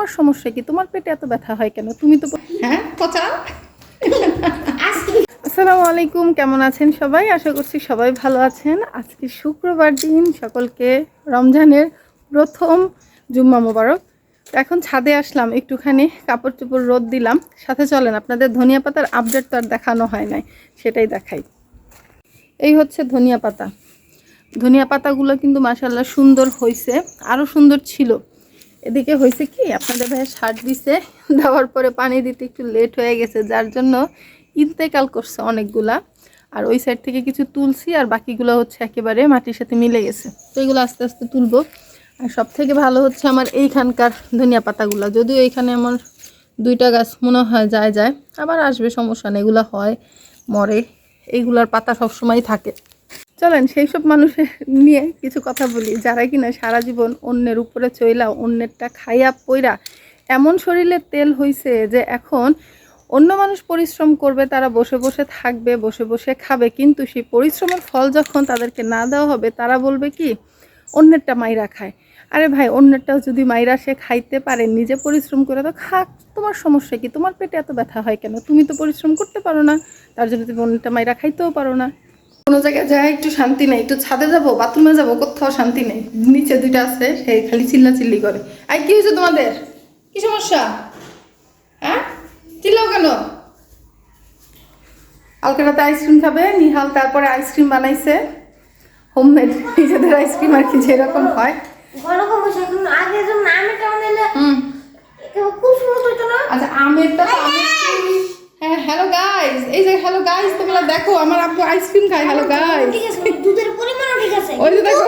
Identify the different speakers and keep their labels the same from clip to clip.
Speaker 1: তোমার সমস্যা কি? তোমার পেটে এত ব্যথা হয় কেন? তুমি তো হ্যাঁ পচা। আসসালামু আলাইকুম কেমন আছেন সবাই? আশা করছি সবাই ভালো আছেন। আজকে শুক্রবার দিন সকলকে রমজানের প্রথম জুম্মা মোবারক। এখন ছাদে আসলাম একটুখানি কাপড় চোপড় রোদ দিলাম। সাথে চলেন আপনাদের ধনিয়া পাতার আপডেট তো আর দেখানো হয় নাই সেটাই দেখাই। এই হচ্ছে ধনিয়া পাতা। ধনিয়া পাতাগুলো কিন্তু মাসাল্লাহ সুন্দর হয়েছে আরও সুন্দর ছিল। এদিকে হয়েছে কি, আপনাদের ভাই সার দিছে, দেওয়ার পরে পানি দিতে একটু লেট হয়ে গেছে, যার জন্য ইন্তেকাল করছে অনেকগুলা। আর ওই সাইড থেকে কিছু তুলছি, আর বাকিগুলো হচ্ছে একেবারে মাটির সাথে মিলে গেছে। তো এগুলো আস্তে আস্তে তুলবো। আর সব থেকে ভালো হচ্ছে আমার এইখানকার ধনিয়া পাতাগুলো। যদিও এইখানে আমার দুইটা গাছ মনে হয় যায় যায়, আবার আসবে সমস্যা নেই, এগুলো হয়, মরে এইগুলার পাতা সবসময় থাকে। চলেন, সেই সব মানুষের নিয়ে কিছু কথা বলি। যারা কিনা সারা জীবন অন্যের উপরে চইলা, অন্যেরটা খাইয়া পইরা এমন শরীরে তেল হইছে যে এখন অন্য মানুষ পরিশ্রম করবে, তারা বসে বসে থাকবে, বসে বসে খাবে। কিন্তু সেই পরিশ্রমের ফল যখন তাদেরকে না দেওয়া হবে, তারা বলবে কি, অন্যেরটা মাইরা খায়। আরে ভাই, অন্যেরটাও যদি মাইরা সে খাইতে পারে, নিজে পরিশ্রম করে তো খাক। তোমার সমস্যা কি? তোমার পেটে এত ব্যথা হয় কেন? তুমি তো পরিশ্রম করতে পারো না, তার জন্য তুমি অন্যটা মাইরা খাইতেও পারো না। কোনো জায়গায় যায়, একটু শান্তি নেই, একটু ছাদে যাব, বাথরুমে যাব, কোথাও শান্তি নেই। নিচে দুইটা আছে, সেই খালি চিল্লা চিল্লি করে। আর কি হয়েছে তোমাদের? কি সমস্যা? হ্যাঁ? চিল্লাও কেন? কালকে রাতে আইসক্রিম খাবে, নিহাল তারপরে আইসক্রিম বানাইছে। হোমমেড নিজেদের আইসক্রিম আর কি যেরকম হয়
Speaker 2: আমেটা বানাইলে
Speaker 1: হুম
Speaker 2: একেবারে খুব সুন্দর হতো না
Speaker 1: আচ্ছা আমেরটা তো আমের হ্যাঁ হ্যালো গাইস এই যে হ্যালো গাইস তোমরা দেখো আমার আব্বু আইসক্রিম খায় হ্যালো গাইস
Speaker 2: ঠিক আছে দুধের পরিমাণও ঠিক আছে
Speaker 1: ওই যে দেখো।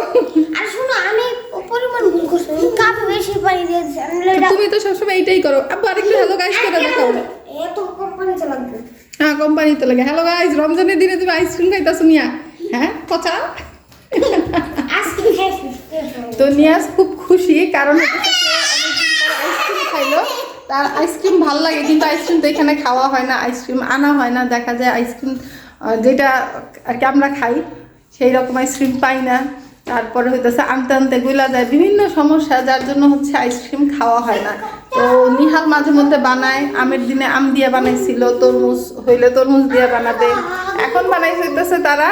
Speaker 2: আর শোনো আমি পরিমাণ ভুল করছি কাপে বেশি পানি দিয়ে দিচ্ছি আমি বললাম, এটা-
Speaker 1: তুমি তো সবসময় এইটাই করো। আব্বু আরেকটু হ্যালো গাইস করে দেখো
Speaker 2: এত কম পানি
Speaker 1: হ্যাঁ কোম্পানি তো লাগে। হ্যালো গাইস রমজানের দিনে তুমি আইসক্রিম খাইতাছো মিয়া হ্যাঁ পচা? তো নিয়াজ খুব খুশি কারণ হচ্ছে সে অনেকদিন পরে আইসক্রিম খাইলো তার আইসক্রিম ভালো লাগে, কিন্তু আইসক্রিম তো এখানে খাওয়া হয় না, আইসক্রিম আনা হয় না, দেখা যায় আইসক্রিম যেটা আর কি আমরা খাই, সেই রকম আইসক্রিম পাই না। তারপরে হইতেছে আনতে আনতে গুলা যায়, বিভিন্ন সমস্যা, যার জন্য হচ্ছে আইসক্রিম খাওয়া হয় না। তো নিহাল মাঝে মধ্যে বানায়, আমের দিনে আম দিয়ে বানাইছিল, তরমুজ, হইলে তরমুজ দিয়ে বানাবে। এখন বানাই হইতেছে তারা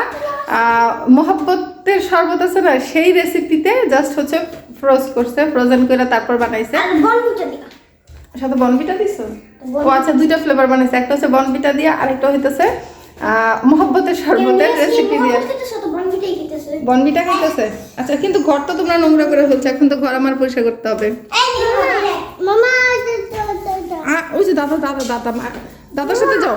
Speaker 1: মহব্বতের শরবত আছে না, সেই রেসিপিতে জাস্ট হচ্ছে ফ্রোজ করছে ফ্রোজেন করে তারপর বানাইছে। সাথে বনবিটা দিছো ও আচ্ছা দুইটা ফ্লেভার বানাইছে একটা হচ্ছে বনবিটা দিয়ে আরেকটা হইতেছে আহ, মহব্বতের শরবতের রেসিপি দিয়ে বনবিটা খাইতেছে আচ্ছা কিন্তু ঘর তো তোমরা নোংরা করে ফেলছো এখন তো ঘর আমার পরিষ্কার করতে হবে ওই যে দাদা দাদা দাদা দাদার সাথে যাও